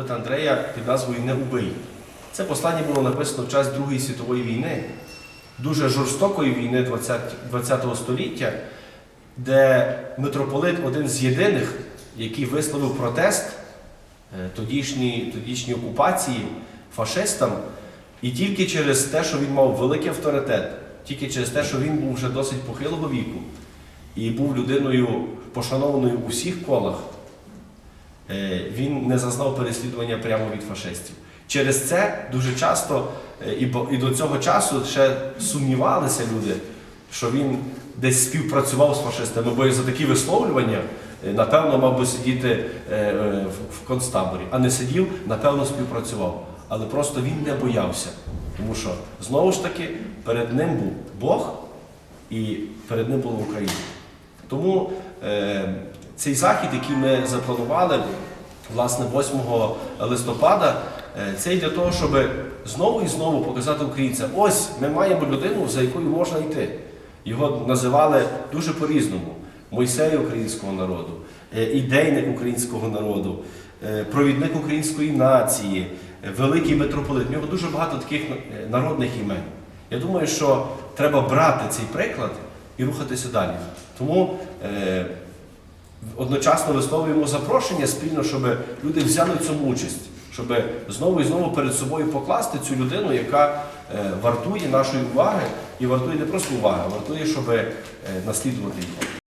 митрополита Андрея під назвою Не убий. Це послання було написано в час Другої світової війни, дуже жорстокої війни ХХ століття, де митрополит один з єдиних, який висловив протест е, тодішній, тодішній окупації фашистам, і тільки через те, що він мав великий авторитет, тільки через те, що він був вже досить похилого віку і був людиною пошанованою у всіх колах, він не зазнав переслідування прямо від фашистів. Через це дуже часто е, і, до цього часу ще сумнівалися люди, що він десь співпрацював з фашистами, бо за такі висловлювання, е, напевно, мав би сидіти е, е, в- концтаборі, а не сидів, напевно, співпрацював. Але просто він не боявся. Тому що знову ж таки перед ним був Бог і перед ним була Україна. Тому е, цей захід, який ми запланували, власне, 8 листопада, е, це для того, щоб знову і знову показати українцям, ось ми маємо людину, за якою можна йти. Його називали дуже по-різному: Мойсей українського народу, е, ідейник українського народу, е, провідник української нації, великий митрополит. В нього дуже багато таких народних імен. Я думаю, що треба брати цей приклад і рухатися далі. Тому одночасно висловлюємо запрошення спільно, щоб люди взяли в цьому участь, щоб знову і знову перед собою покласти цю людину, яка е, вартує нашої уваги і вартує не просто уваги, а вартує, щоб е, наслідувати її.